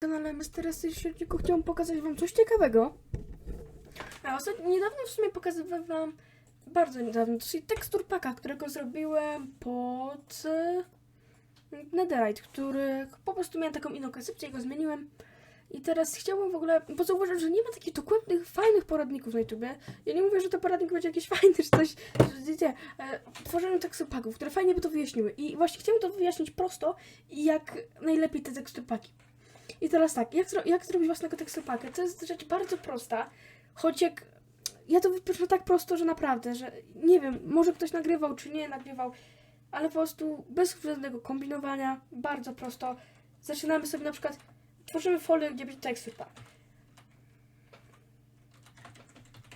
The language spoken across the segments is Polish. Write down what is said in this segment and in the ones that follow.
kanale Mr. Średniku chciałam pokazać wam coś ciekawego. A ostatnio, niedawno w sumie pokazywałem wam, bardzo niedawno, dosyć tekstur paka, którego zrobiłem pod e, Netherite, który po prostu miałem taką inną koncepcję i go zmieniłem. I teraz chciałam w ogóle, bo zauważyłem, że nie ma takich dokładnych, fajnych poradników na YouTubie. Ja nie mówię, że to poradnik będzie jakiś fajny czy coś, wiecie, e, tworzyłem tekstur paków, które fajnie by to wyjaśniły. I właśnie chciałem to wyjaśnić prosto i jak najlepiej te tekstur paki. I teraz tak, jak, zro- jak zrobić własnego teksturpaka? To jest rzecz bardzo prosta, choć jak... Ja to wypiszę tak prosto, że naprawdę, że nie wiem, może ktoś nagrywał, czy nie nagrywał, ale po prostu bez żadnego kombinowania, bardzo prosto. Zaczynamy sobie na przykład, tworzymy folder, gdzie będzie teksturpak.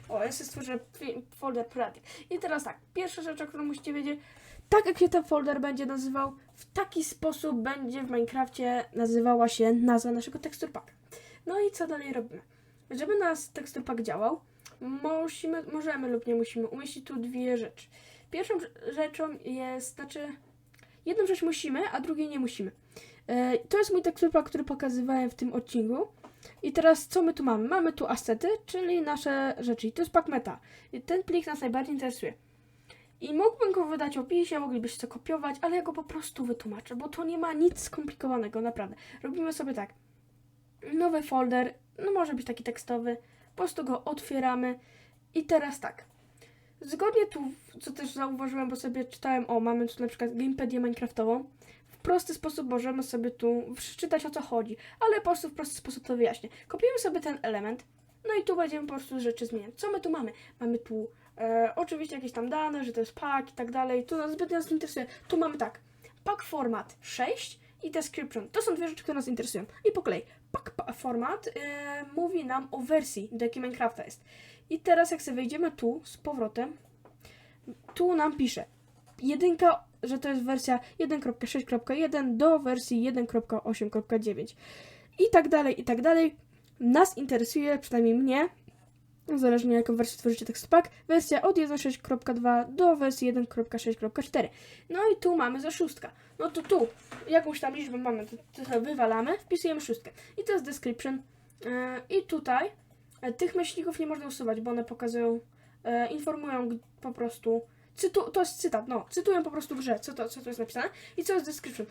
O, ja sobie stworzę folder poradnik. I teraz tak, pierwsza rzecz, o którą musicie wiedzieć, tak jak się ten folder będzie nazywał, w taki sposób będzie w Minecrafcie nazywała się nazwa naszego teksturpaka. No i co dalej robimy? Żeby nasz teksturpak działał, musimy, możemy lub nie musimy umieścić tu dwie rzeczy. Pierwszą rze- rzeczą jest, znaczy, jedną rzecz musimy, a drugiej nie musimy. E, to jest mój teksturpak, który pokazywałem w tym odcinku. I teraz co my tu mamy? Mamy tu asety, czyli nasze rzeczy. I to jest pak meta. I ten plik nas najbardziej interesuje. I mógłbym go wydać w opisie, moglibyście to kopiować, ale ja go po prostu wytłumaczę, bo to nie ma nic skomplikowanego, naprawdę. Robimy sobie tak. Nowy folder, no może być taki tekstowy, po prostu go otwieramy i teraz tak. Zgodnie tu, co też zauważyłem, bo sobie czytałem, o, mamy tu na przykład Gamepedię Minecraftową. W prosty sposób możemy sobie tu przeczytać o co chodzi, ale po prostu w prosty sposób to wyjaśnię. Kopiujemy sobie ten element, no i tu będziemy po prostu rzeczy zmieniać. Co my tu mamy? Mamy tu E, oczywiście jakieś tam dane, że to jest pack i tak dalej. Tu nas zbytnio nas nie interesuje. Tu mamy tak. Pack format 6 i description. To są dwie rzeczy, które nas interesują. I po kolei. Pack pa- format e, mówi nam o wersji, do jakiej Minecrafta jest. I teraz jak sobie wejdziemy tu z powrotem, tu nam pisze jedynka, że to jest wersja 1.6.1 do wersji 1.8.9 i tak dalej, i tak dalej. Nas interesuje, przynajmniej mnie, zależnie jaką wersję tworzycie tekstpack, wersja od 1.6.2 do wersji 1.6.4. No i tu mamy za szóstka. No to tu jakąś tam liczbę mamy, to, sobie wywalamy, wpisujemy szóstkę. I to jest description. E, I tutaj e, tych myślników nie można usuwać, bo one pokazują, e, informują po prostu. Cytu, to jest cytat, no, cytują po prostu grze, co to, co to jest napisane. I co jest description?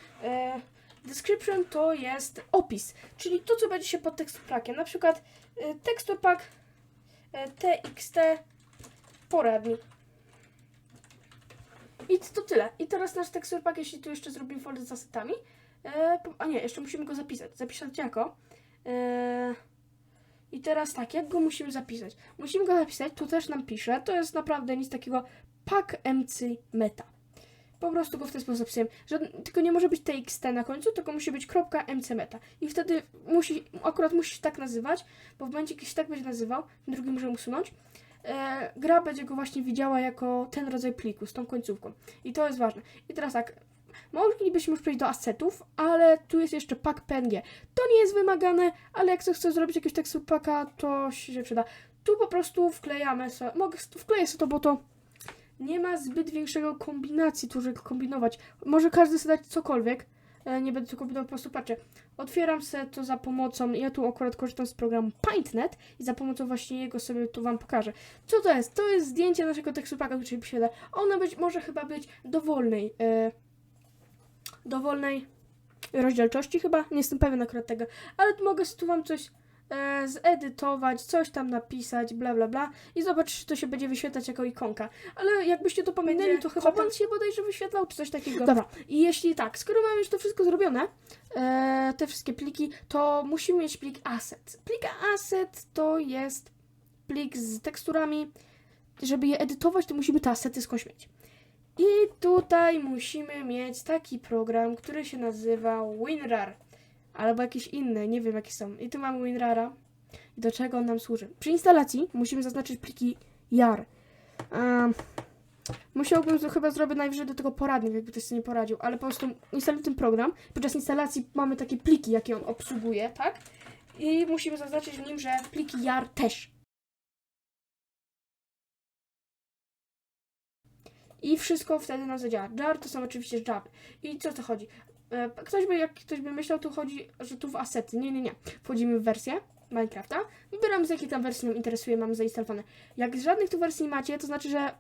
Description to jest opis, czyli to, co będzie się pod teksturpackiem. Na przykład teksturpack e, TXT poradnik. I to tyle. I teraz nasz teksturpak, jeśli tu jeszcze zrobimy folder z asetami. E, a nie, jeszcze musimy go zapisać. Zapisać jako. E, I teraz tak, jak go musimy zapisać? Musimy go zapisać, tu też nam pisze, to jest naprawdę nic takiego pack mc meta. Po prostu go w ten sposób zapisałem. Tylko nie może być txt na końcu, tylko musi być kropka mc meta. I wtedy musi, akurat musi się tak nazywać, bo w momencie, kiedy się tak będzie nazywał, ten drugi możemy usunąć, e, gra będzie go właśnie widziała jako ten rodzaj pliku z tą końcówką. I to jest ważne. I teraz tak, moglibyśmy już przejść do assetów, ale tu jest jeszcze pack PNG. To nie jest wymagane, ale jak chce zrobić jakiegoś tekstu paka, to się przyda. Tu po prostu wklejamy sobie, mogę wkleję sobie to, bo to nie ma zbyt większego kombinacji, tu żeby kombinować. Może każdy sobie dać cokolwiek. E, Nie będę tu kombinował, po prostu patrzę. Otwieram sobie to za pomocą, ja tu akurat korzystam z programu PaintNet i za pomocą właśnie jego sobie tu Wam pokażę. Co to jest? To jest zdjęcie naszego tekstupaka, który posiada. Ono być, może chyba być dowolnej, e, dowolnej rozdzielczości chyba, nie jestem pewien akurat tego, ale mogę tu Wam coś e, zedytować, coś tam napisać, bla bla bla i zobaczyć, czy to się będzie wyświetlać jako ikonka. Ale jakbyście to Będzie to chyba pan się bodajże wyświetlał, czy coś takiego. Dobra, i jeśli tak, skoro mamy już to wszystko zrobione, e, te wszystkie pliki, to musimy mieć plik asset. Plik asset to jest plik z teksturami. Żeby je edytować, to musimy te asety skądś mieć. I tutaj musimy mieć taki program, który się nazywa WinRAR. Albo jakiś inny, nie wiem jakie są. I tu mamy WinRARa. I do czego on nam służy? Przy instalacji musimy zaznaczyć pliki JAR. Um, musiałbym to chyba zrobić najwyżej do tego poradnik, jakby ktoś sobie nie poradził, ale po prostu instaluję ten program. Podczas instalacji mamy takie pliki, jakie on obsługuje, tak? I musimy zaznaczyć w nim, że pliki JAR też. I wszystko wtedy nam zadziała. Jar to są oczywiście Java. I co to chodzi? E, Ktoś by, jak ktoś by myślał, tu chodzi, że tu w asety. Nie, nie, nie. Wchodzimy w wersję Minecrafta. Wybieramy z jakiej tam wersji nam interesuje, mamy zainstalowane. Jak żadnych tu wersji nie macie, to znaczy, że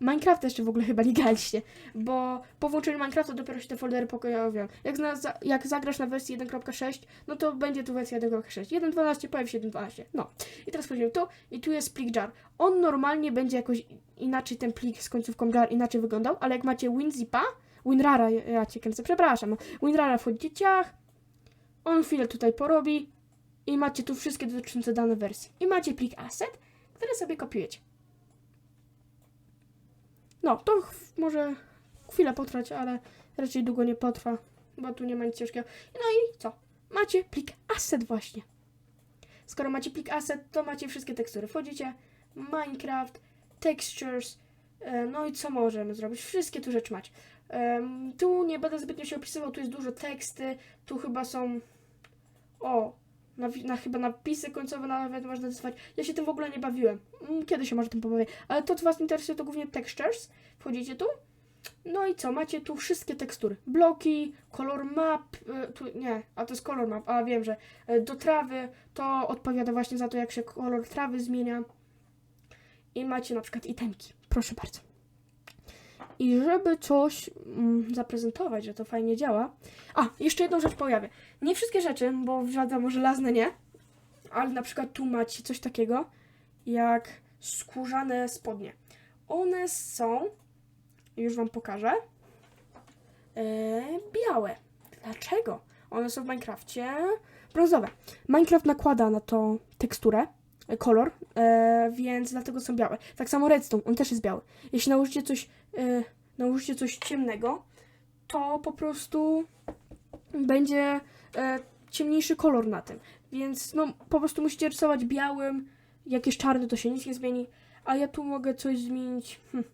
Minecrafta jeszcze w ogóle chyba nie graliście, bo po włączeniu Minecrafta dopiero się te foldery pojawią. Jak, zna, za, jak zagrasz na wersji 1.6, no to będzie tu wersja 1.6. 1.12 pojawi się 1.12. No. I teraz wchodzimy tu i tu jest plik jar. On normalnie będzie jakoś inaczej ten plik z końcówką jar inaczej wyglądał, ale jak macie WinZipa, WinRara, ja, cię kręcę, przepraszam. WinRara wchodzicie ciach, on chwilę tutaj porobi i macie tu wszystkie dotyczące danej wersji. I macie plik asset, który sobie kopiujecie. No, to może chwilę potrwać, ale raczej długo nie potrwa, bo tu nie ma nic ciężkiego. No i co? Macie plik asset właśnie. Skoro macie plik asset, to macie wszystkie tekstury. Wchodzicie, Minecraft, textures, e, no i co możemy zrobić? Wszystkie tu rzeczy macie. Em, tu nie będę zbytnio się opisywał, tu jest dużo teksty, tu chyba są, o, na, na, chyba napisy końcowe nawet można nazywać. Ja się tym w ogóle nie bawiłem. Mm, Kiedy się może tym pobawię? Ale to, co Was interesuje, to głównie textures. Wchodzicie tu. No i co? Macie tu wszystkie tekstury. Bloki, kolor map, y, tu nie, a to jest kolor map, a wiem, że y, do trawy to odpowiada właśnie za to, jak się kolor trawy zmienia. I macie na przykład itemki. Proszę bardzo. I żeby coś mm, zaprezentować, że to fajnie działa. A, jeszcze jedną rzecz pojawię. Nie wszystkie rzeczy, bo wiadomo, żelazne nie, ale na przykład tu macie coś takiego jak skórzane spodnie. One są, już Wam pokażę, e, białe. Dlaczego? One są w Minecrafcie brązowe. Minecraft nakłada na to teksturę, e, kolor, e, więc dlatego są białe. Tak samo redstone, on też jest biały. Jeśli nałożycie coś, e, nałożycie coś ciemnego, to po prostu będzie e, ciemniejszy kolor na tym. Więc no po prostu musicie rysować białym. Jak jest czarny, to się nic nie zmieni. A ja tu mogę coś zmienić. Hm.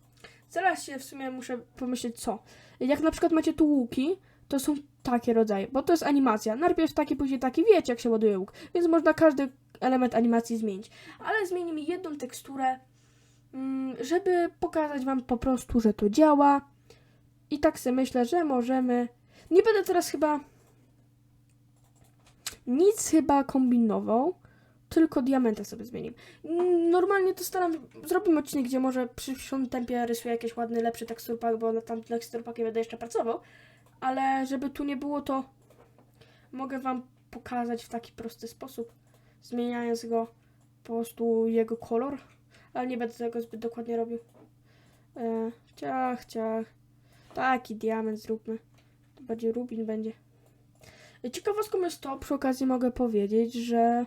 Zaraz się w sumie muszę pomyśleć co. Jak na przykład macie tu łuki, to są takie rodzaje, bo to jest animacja. Najpierw taki, później taki, wiecie jak się ładuje łuk. Więc można każdy element animacji zmienić. Ale zmienimy jedną teksturę, żeby pokazać wam po prostu, że to działa. I tak sobie myślę, że możemy... Nie będę teraz chyba nic chyba kombinował, tylko diamenta sobie zmienił. Mm, Normalnie to staram, zrobimy odcinek, gdzie może przy przyszłym tempie rysuję jakieś ładny, lepszy teksturpak, bo na tam teksturpakiem będę jeszcze pracował, ale żeby tu nie było, to mogę wam pokazać w taki prosty sposób, zmieniając go po prostu jego kolor, ale nie będę tego zbyt dokładnie robił. E, ciach, ciach. Taki diament zróbmy. To bardziej rubin będzie. Ciekawostką jest to, przy okazji mogę powiedzieć, że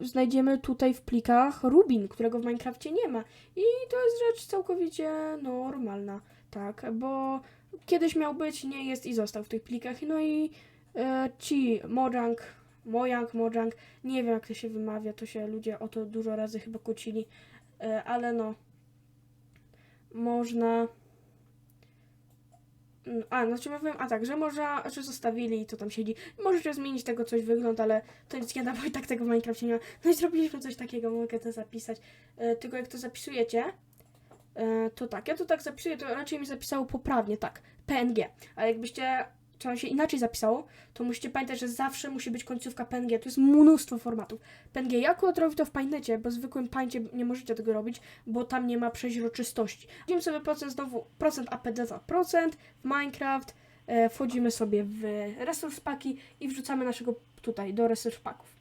znajdziemy tutaj w plikach Rubin, którego w Minecrafcie nie ma. I to jest rzecz całkowicie normalna, tak, bo kiedyś miał być, nie jest i został w tych plikach. No i e, ci Mojang, Mojang, Mojang, nie wiem jak to się wymawia, to się ludzie o to dużo razy chyba kłócili, e, ale no, można... Mm, A, znaczy mówiłem, a tak, że można, że zostawili i to tam siedzi. Możecie zmienić tego coś wygląd, ale to nic nie da, bo i tak tego w Minecrafcie nie ma. No i zrobiliśmy coś takiego, mogę to zapisać. E, tylko jak to zapisujecie, e, to tak, ja to tak zapisuję, to raczej mi zapisało poprawnie, tak, PNG. Ale jakbyście, trzeba się inaczej zapisało, to musicie pamiętać, że zawsze musi być końcówka PNG. To jest mnóstwo formatów. PNG, ja akurat to w Paintnecie, bo w zwykłym Paincie nie możecie tego robić, bo tam nie ma przeźroczystości. Wchodzimy sobie procent znowu, procent APD za procent w Minecraft, e, wchodzimy sobie w resource paki i wrzucamy naszego tutaj do resource paków.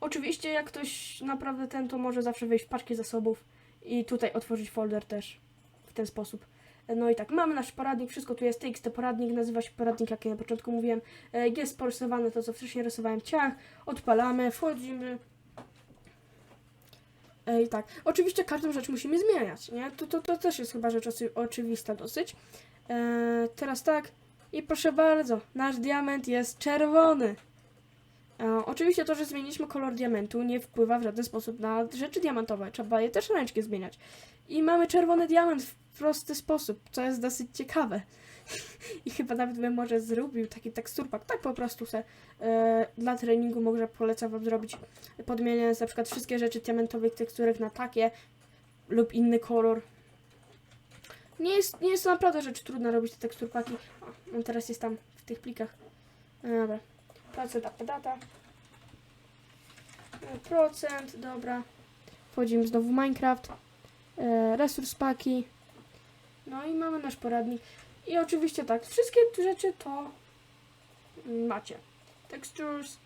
Oczywiście jak ktoś naprawdę ten, to może zawsze wejść w paczki zasobów i tutaj otworzyć folder też w ten sposób. No i tak, mamy nasz poradnik, wszystko tu jest, TXT poradnik, nazywa się poradnik, jak ja na początku mówiłem, E, jest porysowane to, co wcześniej rysowałem ciach, odpalamy, wchodzimy. E, I tak, oczywiście każdą rzecz musimy zmieniać, nie? To, to, to też jest chyba rzecz oczywista dosyć. E, teraz tak, i proszę bardzo, nasz diament jest czerwony. E, oczywiście to, że zmieniliśmy kolor diamentu nie wpływa w żaden sposób na rzeczy diamentowe. Trzeba je też ręcznie zmieniać. I mamy czerwony diament w prosty sposób, co jest dosyć ciekawe. I chyba nawet bym może zrobił taki teksturpak. Tak po prostu se e, dla treningu może polecam wam zrobić, podmieniając na przykład wszystkie rzeczy diamentowych teksturek na takie lub inny kolor. Nie jest, nie jest to naprawdę rzecz trudna robić te teksturpaki. O, on teraz jest tam w tych plikach. Dobra. Procent data. Procent, dobra. Wchodzimy znowu w Minecraft. E, resurs paki. No i mamy nasz poradnik. I oczywiście tak, wszystkie te rzeczy to macie. Textures.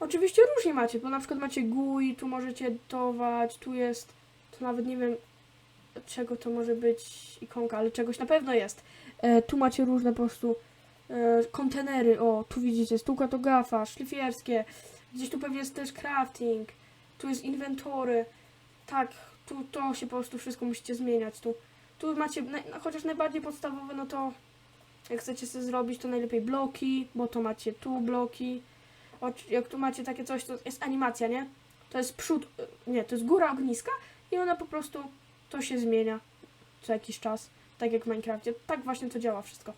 Oczywiście różnie macie, bo na przykład macie GUI, tu możecie edytować, tu jest, to nawet nie wiem czego to może być ikonka, ale czegoś na pewno jest. E, tu macie różne po prostu e, kontenery, o, tu widzicie, stuka to gafa, szlifierskie, gdzieś tu pewnie jest też crafting, tu jest inwentory, tak, tu to się po prostu wszystko musicie zmieniać, tu, tu macie, no, chociaż najbardziej podstawowe, no to jak chcecie sobie zrobić, to najlepiej bloki, bo to macie tu bloki, jak tu macie takie coś, to jest animacja, nie? To jest przód, nie, to jest góra ogniska i ona po prostu, to się zmienia co jakiś czas, tak jak w Minecrafcie. Tak właśnie to działa wszystko.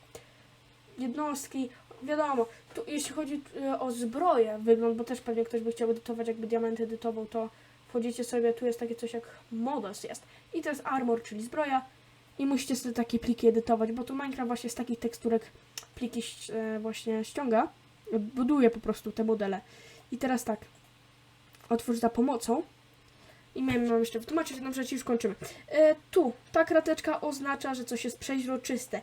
Jednostki, wiadomo, tu, jeśli chodzi y, o zbroję, wygląd, bo też pewnie ktoś by chciał edytować, jakby diamenty edytował, to wchodzicie sobie, tu jest takie coś jak models jest. I to jest armor, czyli zbroja. I musicie sobie takie pliki edytować, bo tu Minecraft właśnie z takich teksturek pliki e, właśnie ściąga. Buduje po prostu te modele. I teraz tak. Otwórz za pomocą. I miałem mam jeszcze wytłumaczyć jedną rzecz i już kończymy. E, tu, ta krateczka oznacza, że coś jest przeźroczyste.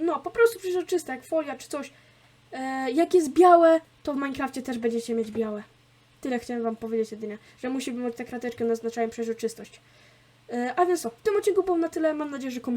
No, po prostu przeźroczyste, jak folia czy coś. E, jak jest białe, to w Minecrafcie też będziecie mieć białe. Tyle chciałem wam powiedzieć jedynie, że musi być ta krateczka naznaczają przeźroczystość. E, a więc w tym odcinku było na tyle. Mam nadzieję, że komuś